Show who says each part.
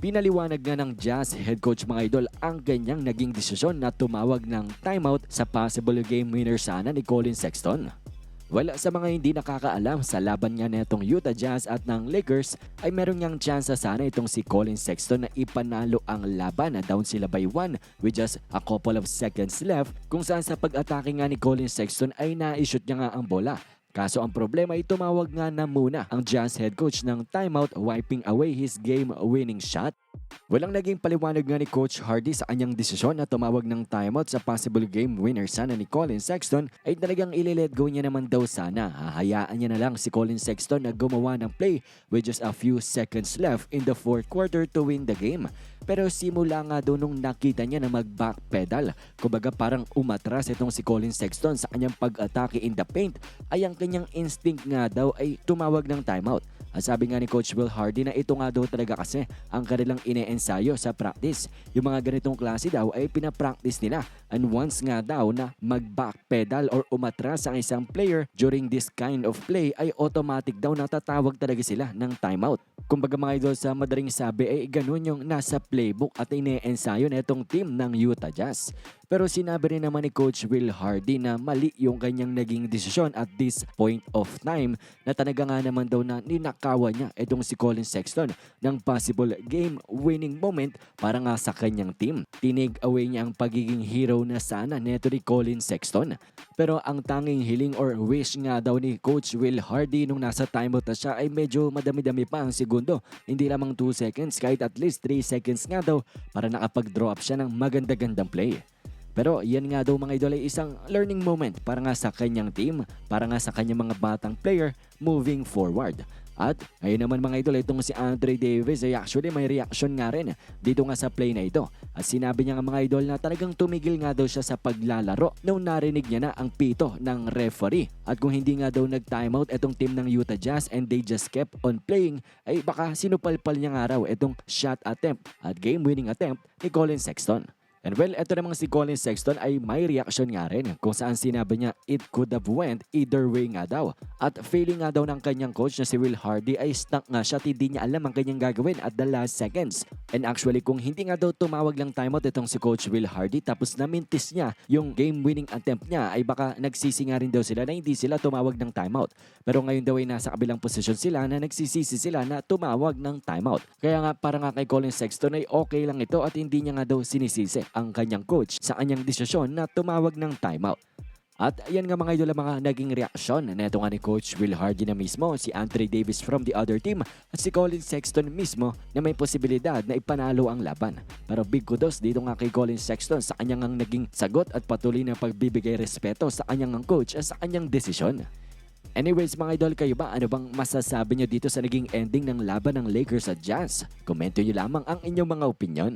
Speaker 1: Pinaliwanag nga ng Jazz head coach mga idol ang ganyang naging desisyon na tumawag ng timeout sa possible game winner sana ni Colin Sexton. Wala sa mga hindi nakakaalam sa laban nga netong Utah Jazz at ng Lakers ay meron niyang tsansa sana itong si Colin Sexton na ipanalo ang laban na down sila by 1 with just a couple of seconds left kung saan sa pag-atake nga ni Colin Sexton ay na-shoot niya nga ang bola Kaso ang problema ay tumawag nga na muna ang Jazz head coach ng timeout wiping away his game-winning shot. Walang naging paliwanag nga ni Coach Hardy sa kanyang desisyon na tumawag ng timeout sa possible game winner sana ni Colin Sexton ay talagang ililet go niya naman daw sana. Hahayaan niya na lang si Colin Sexton na gumawa ng play with just a few seconds left in the fourth quarter to win the game. Pero simula nga daw nung nakita niya na mag-backpedal, kumbaga parang umatras itong si Colin Sexton sa kanyang pag-atake in the paint, ay ang kanyang instinct nga daw ay tumawag ng timeout. At sabi nga ni Coach Will Hardy na ito nga daw talaga kasi ang kanilang ine-ensayo sa practice. Yung mga ganitong klase daw ay pinapractice nila. And once nga daw na mag-backpedal or umatras ang isang player during this kind of play ay automatic daw natatawag talaga sila ng timeout. Kumbaga mga idol sa madaling sabi ay ganun yung nasa playbook at ine-ensayo na itong team ng Utah Jazz. Pero sinabi rin naman ni Coach Will Hardy na mali yung kanyang naging desisyon at this point of time na talaga nga naman daw na ninakawan niya itong si Colin Sexton ng possible game-winning moment para nga sa kanyang team. Tinig away niya ang pagiging hero na sana neto ni Colin Sexton. Pero ang tanging hiling or wish nga daw ni Coach Will Hardy nung nasa timeout na siya ay medyo madami-dami pa ang segundo. Hindi lamang 2 seconds kahit at least 3 seconds nga daw para nakapag-draw up siya ng maganda-gandang play. Pero yan nga daw mga idol ay isang learning moment para nga sa kanyang team, para nga sa kanyang mga batang player moving forward. At ayun naman mga idol, itong si Andre Davis ay actually may reaction nga rin dito nga sa play na ito. At sinabi niya nga mga idol na talagang tumigil nga daw siya sa paglalaro nung narinig niya na ang pito ng referee. At kung hindi nga daw nag-timeout itong team ng Utah Jazz and they just kept on playing, ay baka sinupalpal niya nga raw itong shot attempt at game-winning attempt ni Colin Sexton. And well, eto namang si Colin Sexton ay may reaction nga rin kung saan sinabi niya it could have went either way nga daw. At feeling nga daw ng kanyang coach na si Will Hardy ay stuck nga siya at hindi niya alam ang kanyang gagawin at the last seconds. And actually kung hindi nga daw tumawag lang timeout itong si Coach Will Hardy tapos namintis niya yung game-winning attempt niya ay baka nagsisi nga rin daw sila na hindi sila tumawag ng timeout. Pero ngayon daw ay nasa kabilang posisyon sila na nagsisisi sila na tumawag ng timeout. Kaya nga para nga kay Colin Sexton ay okay lang ito at hindi niya nga daw sinisisi ang kanyang coach sa kanyang desisyon na tumawag ng timeout. At yan nga mga idol mga naging reaksyon na ito nga ni Coach Will Hardy na mismo, si Andre Davis from the other team at si Colin Sexton mismo na may posibilidad na ipanalo ang laban. Pero big kudos dito nga kay Colin Sexton sa kanyang ang naging sagot at patuloy na pagbibigay respeto sa kanyang ang coach at sa kanyang desisyon. Anyways mga idol, kayo ba ano bang masasabi nyo dito sa naging ending ng laban ng Lakers at Jazz? Komento nyo lamang ang inyong mga opinion.